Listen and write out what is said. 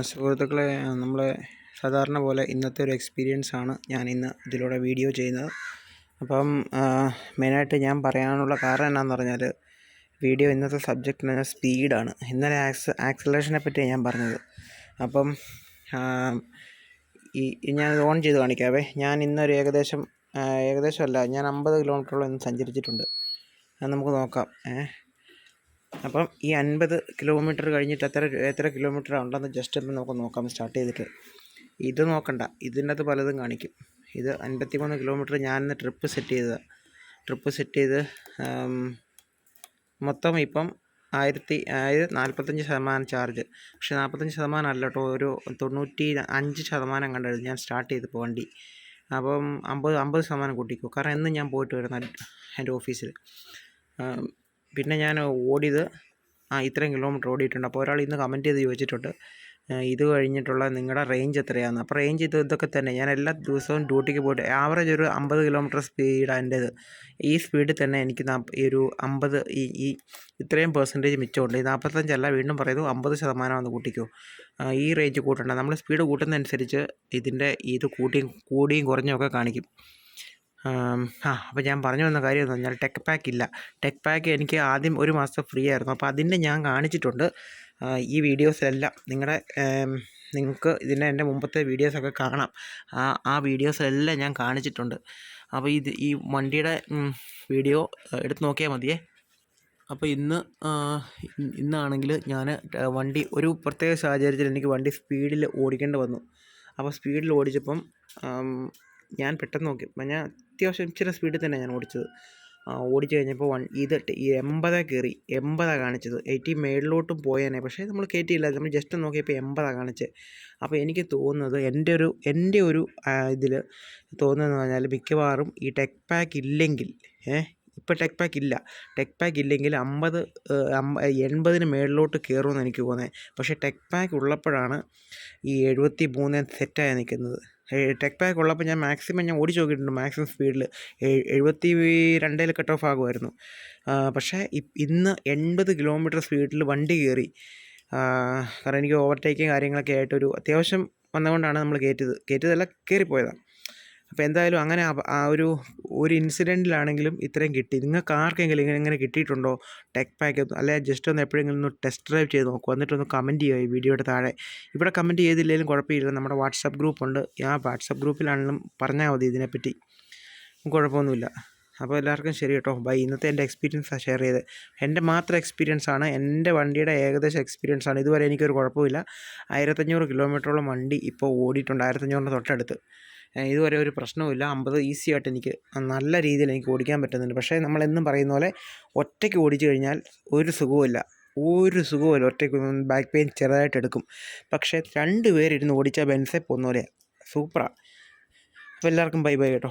സുഹൃത്തുക്കളെ നമ്മളെ സാധാരണ പോലെ ഇന്നത്തെ ഒരു എക്സ്പീരിയൻസ് ആണ് ഞാൻ ഇന്ന് ഇതിലൂടെ വീഡിയോ ചെയ്യുന്നത്. അപ്പം മെയിനായിട്ട് ഞാൻ പറയാനുള്ള കാരണം എന്നാന്ന് പറഞ്ഞാൽ വീഡിയോ ഇന്നത്തെ സബ്ജക്റ്റ് എന്ന് സ്പീഡാണ് ഇന്നലെ ആക്സ് ആക്സലേഷനെ പറ്റിയാണ് ഞാൻ പറഞ്ഞത്. അപ്പം ഈ ഞാൻ ഓൺ ചെയ്ത് കാണിക്കാവേ. ഞാൻ ഇന്നൊരു ഏകദേശം ഏകദേശമല്ല ഞാൻ അമ്പത് കിലോമീറ്ററോളം ഇന്ന് സഞ്ചരിച്ചിട്ടുണ്ട്. അത് നമുക്ക് നോക്കാം. ഏഹ് അപ്പം ഈ അൻപത് കിലോമീറ്റർ കഴിഞ്ഞിട്ട് എത്ര എത്ര കിലോമീറ്റർ ഉണ്ടെന്ന് ജസ്റ്റ് ഒന്ന് നമുക്ക് നോക്കാം സ്റ്റാർട്ട് ചെയ്തിട്ട്. ഇത് നോക്കണ്ട ഇതിനകത്ത് പലതും കാണിക്കും. ഇത് അൻപത്തി മൂന്ന് കിലോമീറ്റർ ഞാനിന്ന് ട്രിപ്പ് സെറ്റ് ചെയ്തതാണ് ട്രിപ്പ് സെറ്റ് ചെയ്ത് മൊത്തം ഇപ്പം ആയിരത്തി അതായത് നാൽപ്പത്തഞ്ച് ശതമാനം ചാർജ് പക്ഷേ നാൽപ്പത്തഞ്ച് ശതമാനം അല്ല കേട്ടോ ഒരു തൊണ്ണൂറ്റി അഞ്ച് ശതമാനം കണ്ടായിരുന്നു ഞാൻ സ്റ്റാർട്ട് ചെയ്തപ്പോൾ വണ്ടി. അപ്പം അമ്പത് അമ്പത് ശതമാനം കൂട്ടിക്കോ. കാരണം എന്നും ഞാൻ പോയിട്ട് വരുന്ന എന്റെ ഓഫീസിൽ പിന്നെ ഞാൻ ഓടിയത് ആ ഇത്രയും കിലോമീറ്റർ ഓടിയിട്ടുണ്ട്. അപ്പോൾ ഒരാൾ ഇന്ന് കമന്റ് ചെയ്ത് ചോദിച്ചിട്ടുണ്ട് ഇത് കഴിഞ്ഞിട്ടുള്ള നിങ്ങളുടെ റേഞ്ച് എത്രയാണെന്ന് അപ്പോൾ റേഞ്ച് ഇത് ഇതൊക്കെ തന്നെ. ഞാൻ എല്ലാ ദിവസവും ഡ്യൂട്ടിക്ക് പോയിട്ട് ആവറേജ് ഒരു അമ്പത് കിലോമീറ്റർ സ്പീഡാണ് എന്റേത് ഈ സ്പീഡിൽ തന്നെ എനിക്ക് ഈ ഒരു അമ്പത് ഈ ഈ ഇത്രയും പെർസെന്റേജ് മിച്ചമുണ്ട്. ഈ നാൽപ്പത്തഞ്ചല്ല വീണ്ടും പറയുന്നു അമ്പത് ശതമാനം ഒന്ന് കൂട്ടിക്കോ. ഈ റേഞ്ച് കൂട്ടണ്ട. നമ്മൾ സ്പീഡ് കൂട്ടുന്നതനുസരിച്ച് ഇതിന്റെ ഇത് കൂട്ടിയും കൂടിയും കുറഞ്ഞൊക്കെ കാണിക്കും. ആ അപ്പോൾ ഞാൻ പറഞ്ഞു വന്ന കാര്യം എന്ന് പറഞ്ഞാൽ ടെക് പാക്ക് ഇല്ല. ടെക് പാക്ക് എനിക്ക് ആദ്യം ഒരു മാസം ഫ്രീ ആയിരുന്നു. അപ്പോൾ അതിന്റെ ഞാൻ കാണിച്ചിട്ടുണ്ട്. ഈ വീഡിയോസിലെല്ലാം നിങ്ങളുടെ നിങ്ങൾക്ക് ഇതിന്റെ എന്റെ മുമ്പത്തെ വീഡിയോസൊക്കെ കാണാം. ആ ആ വീഡിയോസിലെല്ലാം ഞാൻ കാണിച്ചിട്ടുണ്ട്. അപ്പോൾ ഇത് ഈ വണ്ടിയുടെ വീഡിയോ എടുത്ത് നോക്കിയാൽ മതിയേ. അപ്പോൾ ഇന്ന് ഇന്നാണെങ്കിൽ ഞാൻ വണ്ടി ഒരു പ്രത്യേക സാഹചര്യത്തിൽ എനിക്ക് വണ്ടി സ്പീഡിൽ ഓടിക്കേണ്ടി വന്നു. അപ്പോൾ സ്പീഡിൽ ഓടിച്ചപ്പം ഞാൻ പെട്ടെന്ന് നോക്കി. ഞാൻ അത്യാവശ്യം ഇച്ചിരി സ്പീഡിൽ തന്നെ ഞാൻ ഓടിച്ചത്. ഓടിച്ചു കഴിഞ്ഞപ്പോൾ വൺ ഇത് ഈ എൺപതാണ് കയറി എൺപതാണ് കാണിച്ചത്. എയ്റ്റി മേളിലോട്ടും പോയേനെ. പക്ഷേ നമ്മൾ കയറ്റിയില്ല നമ്മൾ ജസ്റ്റ് നോക്കിയപ്പോൾ എൺപതാണ് കാണിച്ചത് അപ്പോൾ എനിക്ക് തോന്നുന്നത് എന്റെ ഒരു എന്റെ ഒരു ഇതിൽ തോന്നുന്നതെന്ന് പറഞ്ഞാൽ മിക്കവാറും ഈ ടെക് പാക്ക് ഇല്ലെങ്കിൽ ഏഹ് ഇപ്പോൾ ടെക് പാക്ക് ഇല്ല. ടെക് പാക്ക് ഇല്ലെങ്കിൽ അമ്പത് എൺപതിന് മേളിലോട്ട് കയറുമെന്ന് എനിക്ക് തോന്നേ പക്ഷേ ടെക് പാക്ക് ഉള്ളപ്പോഴാണ് ഈ എഴുപത്തി മൂന്ന് സെറ്റായി നിൽക്കുന്നത്. ടെക് പാക്ക് ഉള്ളപ്പോൾ ഞാൻ മാക്സിമം ഞാൻ ഓടിച്ച് നോക്കിയിട്ടുണ്ട്. മാക്സിമം സ്പീഡിൽ എഴുപത്തി രണ്ടിൽ കട്ട് ഓഫ് ആകുമായിരുന്നു. പക്ഷേ ഇന്ന് എൺപത് കിലോമീറ്റർ സ്പീഡിൽ വണ്ടി കയറി കാരണം എനിക്ക് ഓവർടേക്കും കാര്യങ്ങളൊക്കെ ആയിട്ടൊരു അത്യാവശ്യം വന്നതുകൊണ്ടാണ് നമ്മൾ കയറ്റിയത് കയറ്റിയതല്ല കയറിപ്പോയതാണ് അപ്പോൾ എന്തായാലും അങ്ങനെ ആ ഒരു ഒരു ഇൻസിഡന്റിലാണെങ്കിലും ഇത്രയും കിട്ടി. നിങ്ങൾക്ക് ആർക്കെങ്കിലും ഇങ്ങനെ കിട്ടിയിട്ടുണ്ടോ? ടെക് പാക്ക് അല്ലെങ്കിൽ ജസ്റ്റ് ഒന്ന് എപ്പോഴെങ്കിലും ഒന്ന് ടെസ്റ്റ് ഡ്രൈവ് ചെയ്ത് നോക്കുക എന്നിട്ടൊന്ന് കമന്റ് ചെയ്യുക ഈ വീഡിയോയുടെ താഴെ. ഇവിടെ കമന്റ് ചെയ്തില്ലെങ്കിലും കുഴപ്പമില്ല. നമ്മുടെ വാട്സപ്പ് ഗ്രൂപ്പുണ്ട് ആ വാട്സപ്പ് ഗ്രൂപ്പിലാണെങ്കിലും പറഞ്ഞാൽ മതി ഇതിനെപ്പറ്റി. കുഴപ്പമൊന്നുമില്ല. അപ്പോൾ എല്ലാവർക്കും ശരി കേട്ടോ. ബൈ. ഇന്നത്തെ എന്റെ എക്സ്പീരിയൻസാണ് ഷെയർ ചെയ്ത് എന്റെ മാത്രം എക്സ്പീരിയൻസ് ആണ്. എന്റെ വണ്ടിയുടെ ഏകദേശം എക്സ്പീരിയൻസ് ആണ്. ഇതുവരെ എനിക്കൊരു കുഴപ്പമില്ല. ആയിരത്തഞ്ഞൂറ് കിലോമീറ്ററോളം വണ്ടി ഇപ്പോൾ ഓടിയിട്ടുണ്ട്. ആയിരത്തഞ്ഞൂറിന്റെ തൊട്ടടുത്ത്. ഇതുവരെ ഒരു പ്രശ്നവുമില്ല അമ്പത് ഈസിയായിട്ട് എനിക്ക് നല്ല രീതിയിൽ എനിക്ക് ഓടിക്കാൻ പറ്റുന്നുണ്ട്. പക്ഷേ നമ്മൾ എന്നും പറയുന്ന പോലെ ഒറ്റയ്ക്ക് ഓടിച്ചു കഴിഞ്ഞാൽ ഒരു സുഖവുമില്ല ഒരു സുഖവുമില്ല ഒറ്റയ്ക്ക് ബാക്ക് പെയിൻ ചെറുതായിട്ട് എടുക്കും. പക്ഷേ രണ്ട് പേരിരുന്ന് ഓടിച്ചാൽ ബെൻസേ പോകുന്ന പോലെയാണ് സൂപ്പറാണ് അപ്പോൾ എല്ലാവർക്കും ബൈ ബൈ കേട്ടോ.